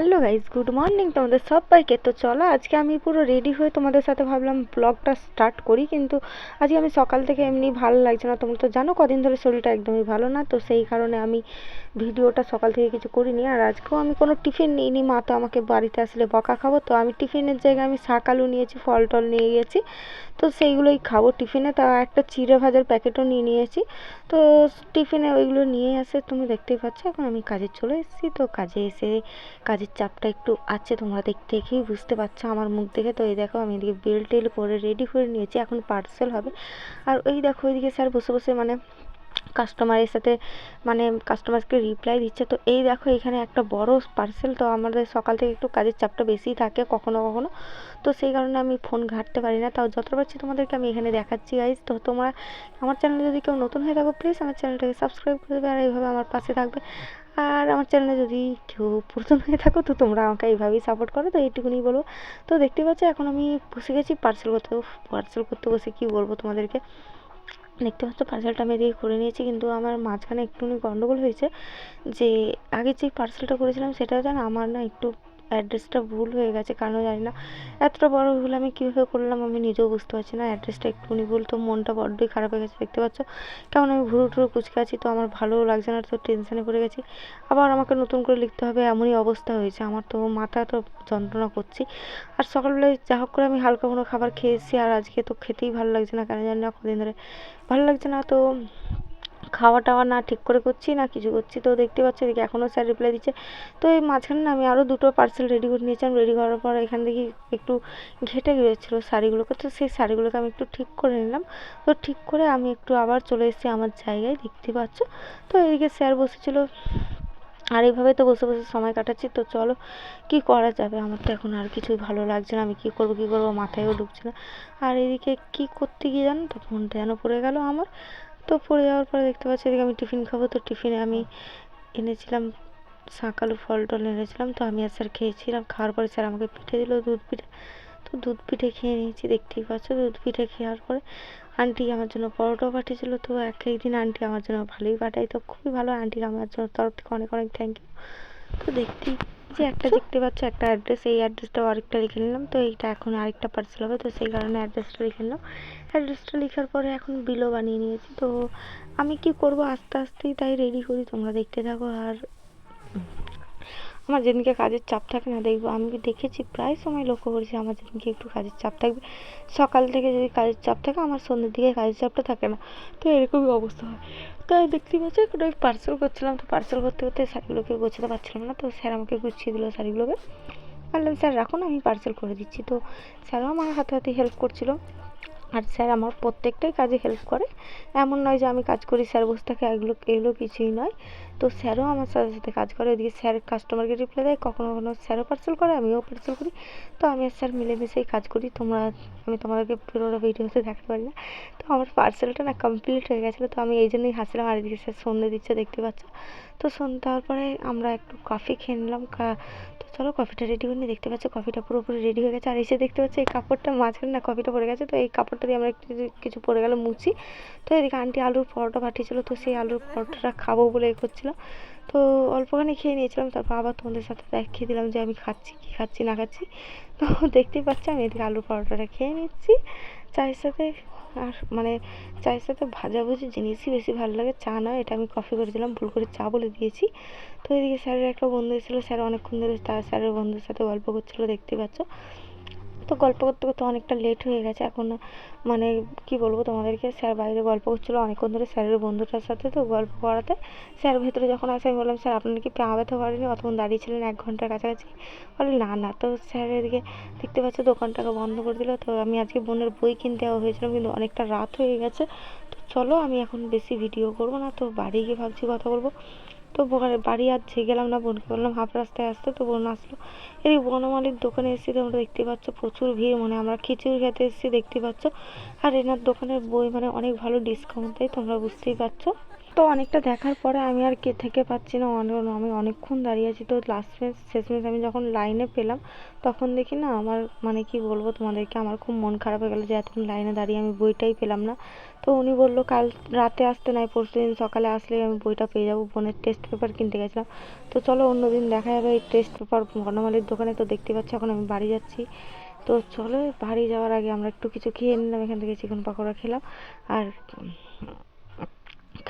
Hello guys good morning তোমাদের সবাইকে। তো চলো আজকে আমি পুরো রেডি হয়ে তোমাদের সাথে ভাবলাম ব্লগটা স্টার্ট করি, কিন্তু আজকে আমি সকাল থেকে এমনি ভালো লাগছে না। তোমরা তো জানো কদিন ধরে শরীরটা একদমই ভালো না, তো সেই কারণে আমি ভিডিওটা সকাল থেকে কিছু করিনি। আর আজকেও আমি কোনো টিফিন নিইনি, মা তো আমাকে বাড়িতে আসলে বকা খাব, তো আমি টিফিনের জায়গায় আমি শাক আলু নিয়েছি, ফল টল নিয়ে গেছি, তো সেইগুলোই খাব। টিফিনে তা একটা চিড়ে ভাজার প্যাকেটও নিয়ে নিয়েছি, তো টিফিনে ওইগুলো নিয়ে আসে তুমি দেখতেই পাচ্ছ, এখন আমি কাজে চলে এসেছি, তো কাজে এসে কাজের চাপটা একটু আছে, তোমরা দেখতে দেখেই বুঝতে পারছ আমার মুখ দেখে। তো এই দেখো আমি এদিকে বেল টেল করে রেডি করে নিয়েছি, এখন পার্সেল হবে। আর ওই দেখো ওইদিকে স্যার বসে বসে মানে কাস্টমারের সাথে মানে কাস্টমারকে রিপ্লাই দিচ্ছে। তো এই দেখো এখানে একটা বড় পার্সেল তো আমাদের সকাল থেকে একটু কাজের চাপটা বেশিই থাকে কখনো কখনো। তো সেই কারণে আমি ফোন ঘাঁটতে পারি না। তাও যতটা পারছি তোমাদেরকে আমি এখানে দেখাচ্ছি গাইজ তো তোমরা আমার চ্যানেলে যদি কেউ নতুন হয়ে থাকো প্লিজ আমার চ্যানেলটাকে সাবস্ক্রাইব করে আর এইভাবে আমার পাশে থাকবে। আর আমার চ্যানেলে যদি কেউ প্রথম হয়ে থাকো, তো তোমরা আমাকে এইভাবেই সাপোর্ট করো। তো এইটুকুনি বলব তো দেখতে পাচ্ছ, এখন আমি বসে গেছি পার্সেল করতে। পার্সেল করতে বসে কী বলব তোমাদেরকে? দেখতে পাচ্ছ পার্সেলটা আমি এদিকে করে নিয়েছি, কিন্তু আমার মাঝখানে একটুখানি গন্ডগোল হয়েছে যে, আগে যে পার্সেলটা করেছিলাম, সেটা জানো আমার না একটু অ্যাড্রেসটা ভুল হয়ে গেছে কেন জানি না এতটা বড় ভুল আমি কীভাবে করলাম আমি নিজেও বুঝতে পারছি না। অ্যাড্রেসটা একটুখানি ভুল, তো মনটা বড্ডই খারাপ হয়ে গেছে, দেখতে পাচ্ছ? কেমন আমি ভুরু টুরু কুচকে আছি, তো আমার ভালোও লাগছে না, তো টেনশানে পড়ে গেছি। আবার আমাকে নতুন করে লিখতে হবে, এমনই অবস্থা হয়েছে, আমার তো মাথা তো যন্ত্রণা করছি। আর সকালবেলায় যা হোক করে আমি হালকা কোনো খাবার খেয়েছি, আর আজকে তো খেতেই ভালো লাগছে না, কেন জানি না কদিন ধরে। ভালো লাগছে না, তো খাওয়া টাওয়া না ঠিক করে করছি, না কিছু করছি। তো দেখতে পাচ্ছি এদিকে এখনও স্যার রিপ্লাই দিচ্ছে। তো এই মাঝখানে আমি আরও দুটো পার্সেল রেডি করে নিয়েছিলাম। রেডি করার পর এখান থেকে একটু ঘেটে গিয়েছিল শাড়িগুলোকে। তো সেই শাড়িগুলোকে আমি একটু ঠিক করে নিলাম। তো ঠিক করে আমি একটু আবার চলে এসেছি আমার জায়গায়, দেখতে পাচ্ছ? তো এদিকে স্যার বসেছিল। আর এইভাবে তো বসে বসে সময় কাটাচ্ছি। তো চলো, কি করা যাবে? আমার তো এখন আর কিছুই ভালো লাগছে না। আমি কী করব কী করব? মাথায়ও ঢুকছে না। আর এদিকে কী করতে গিয়ে জানো তো? ফোনটা যেন পড়ে গেল আমার। তো পড়ে যাওয়ার পরে দেখতে পাচ্ছি এদিকে আমি টিফিন খাব। তো টিফিনে আমি এনেছিলাম শাক, আলু, ফল, টল এনেছিলাম। তো আমি আর স্যার খেয়েছিলাম। খাওয়ার পরে স্যার আমাকে পিঠে দিল দুধ পিঠে। তো দুধ পিঠে খেয়ে নিয়েছি, দেখতেই পাচ্ছ। দুধ পিঠে খাওয়ার পরে আন্টি আমার জন্য পরোটাও পাঠিয়েছিলো। তো এক একদিন আন্টি আমার জন্য ভালোই পাঠায়। তো খুবই ভালো। আন্টির আমার জন্য তরফ থেকে অনেক অনেক থ্যাংক ইউ তো দেখতেই যে একটা দেখতে পাচ্ছ একটা অ্যাড্রেস এই অ্যাড্রেসটাও আরেকটা লিখে নিলাম। তো এইটা এখন আরেকটা পার্সেল হবে তো সেই কারণে অ্যাড্রেসটা লিখে নিলাম। অ্যাড্রেসটা লেখার পরে এখন বিলও বানিয়ে নিয়েছি। তো আমি কি করব? আস্তে আস্তেই তাই রেডি করি। তোমরা দেখতে থাকো আর আমার যেদিনকে কাজের চাপ থাকে না, দেখব আমি দেখেছি? প্রায় সময় লক্ষ্য করেছি আমার যেদিনকে একটু কাজের চাপ থাকবে। সকাল থেকে যদি কাজের চাপ থাকে, আমার সন্ধ্যের দিকে কাজের চাপটা থাকে না। তো এরকমই অবস্থা হয়। তো আমি দেখতেই পাচ্ছি একটু আমি পার্সেল করছিলাম। তো পার্সেল করতে করতে শাড়িগুলোকে গোছাতে পারছিলাম না। তো স্যার আমাকে গুছিয়ে দিল শাড়িগুলোকে। বললাম, স্যার, রাখুন, আমি পার্সেল করে দিচ্ছি। তো স্যারও আমার হাতে হাতে হেল্প করছিল। আর স্যার আমার প্রত্যেকটাই কাজে হেল্প করে। এমন নয় যে আমি কাজ করি, স্যার বসে থাকে, এগুলো এগুলো কিছুই নয়। তো স্যারও আমার সাথে সাথে কাজ করে। ওদিকে স্যার কাস্টমারকে রিপ্লাই দেয়, কখনো কখনো স্যারও পার্সেল করে, আমিও পার্সেল করি। তো আমি আর স্যার মিলেমিশেই কাজ করি। তোমরা, আমি তোমাদেরকে পুরোনো ভিডিওতে দেখাতে পারি না। তো আমার পার্সেলটা না কমপ্লিট হয়ে গেছিল, তো আমি এই জন্যই হাসলাম। আর এদিকে স্যার সন্ধে দিচ্ছে, দেখতে পাচ্ছ? তো সন্ধ্যে হওয়ার পরে আমরা একটু কফি খেয়ে নিলাম। তো চলো কফিটা রেডি করে নিই। দেখতে পাচ্ছ কফিটা পুরোপুরি রেডি হয়ে গেছে। আর এসে দেখতে পাচ্ছি, এই কাপড়টা মাঝখানে না কফিটা পড়ে গেছে, তো এই কাপড়টা দিয়ে আমরা একটু কিছু পড়ে গেলে মুছি। তো এদিকে আন্টি আলুর পরোটা পাঠিয়েছিলো, তো সেই আলুর পরোটাটা খাব বলে এ করছিল। তো অল্পখানি খেয়ে নিয়েছিলাম তারপর আবার তোমাদের সাথে দেখিয়ে দিলাম যে আমি খাচ্ছি, কী খাচ্ছি, না খাচ্ছি। তো দেখতেই পাচ্ছি আমি এদিকে আলুর পরোটাটা খেয়ে নিচ্ছি। চায়ের সাথে আর মানে চায়ের সাথে ভাজাভুজি জিনিসই বেশি ভালো লাগে, চা নয়, এটা আমি কফি করে দিলাম ভুল করে চা বলে দিয়েছি। তো এদিকে স্যারের একটা বন্ধু এসেছিল, স্যার অনেকক্ষণ ধরে তার স্যারের বন্ধুর সাথে গল্প করছিল, দেখতে পাচ্ছ। তো গল্প করতে করতে অনেকটা লেট হয়ে গেছে। এখন মানে কি বলব তোমাদেরকে? স্যার বাইরে গল্প করছিল অনেকক্ষণ ধরে স্যারের বন্ধুটার সাথে তো গল্প করাতে। স্যার ভেতরে যখন আসে আমি বললাম, স্যার, আপনার কি পা ব্যথা করেনি অতক্ষণ দাঁড়িয়েছিলেন এক ঘণ্টার কাছাকাছি। বলে, না না। তো স্যার এদিকে দেখতে পাচ্ছ দোকানটাকে বন্ধ করে দিল। তো আমি আজকে বোনের বই কিনতে যাওয়া হয়েছিলাম কিন্তু অনেকটা রাত হয়ে গেছে। তো চলো, আমি এখন বেশি ভিডিও করব না। তো বাড়ি গিয়ে ভাবছি কথা বলব। তো বাড়ি আর গেলাম না বোনকে বললাম হাফ রাস্তায় আসতে, তো বোন আসলো। এই বনমালীর দোকানে এসেছি, তোমরা দেখতে পাচ্ছ প্রচুর ভিড় মানে আমরা খিচুড়ি খেতে এসেছি, দেখতে পাচ্ছ। আর এনার দোকানের বই মানে অনেক ভালো ডিসকাউন্ট দেয় তোমরা বুঝতেই পারছ। তো অনেকটা দেখার পরে আমি আর কে থেকে পাচ্ছি না আমি অনেকক্ষণ দাঁড়িয়ে আছি। তো লাস্ট মেশ শেষমেশ আমি যখন লাইনে পেলাম, তখন দেখি না আমার মানে কি বলব তোমাদেরকে, আমার খুব মন খারাপ হয়ে গেলো যে এতক্ষণ লাইনে দাঁড়িয়ে আমি বইটাই পেলাম না। তো উনি বলল, কাল রাতে আসতে নাই, পরশু দিন সকালে আসলে আমি বইটা পেয়ে যাব। বোনের টেস্ট পেপার কিনতে গেছিলাম। তো চলো অন্য দিন দেখা যাবে এই টেস্ট পেপার বর্ণমালীর দোকানে। তো দেখতে পাচ্ছি এখন আমি বাড়ি যাচ্ছি। তো চলো, বাড়ি যাওয়ার আগে আমরা একটু কিছু খেয়ে নিলাম, এখান থেকে চিকেন পকোড়া খেলাম। আর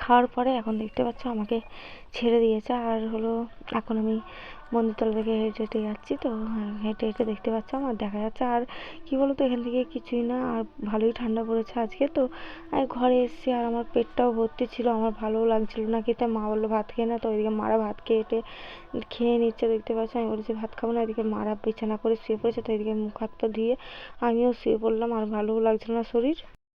খাওয়ার পরে এখন দেখতে পাচ্ছ আমাকে ছেড়ে দিয়েছে। আর হলো এখন আমি মন্দিরতলা থেকে হেঁটে হেঁটে যাচ্ছি তো হ্যাঁ, হেঁটে হেঁটে দেখতে পাচ্ছ আমার দেখা যাচ্ছে। আর কি বলতো এখান থেকে কিছুই না আর ভালোই ঠান্ডা পড়েছে আজকে তো। আমি ঘরে এসেছি আর আমার পেটটাও ভর্তি ছিল আমার ভালোও লাগছিল না খেতে। মা বলল ভাত খেয়ে না। তো ওইদিকে মারা ভাত খেয়ে হেঁটে খেয়ে নিচ্ছে দেখতে পাচ্ছ। আমি বলেছি ভাত খাব না। এদিকে মারা বিছানা করে শুয়ে পড়েছে তো এদিকে মুখ হাত পা ধুয়ে আমিও শুয়ে পড়লাম আর ভালোও লাগছিল না শরীর।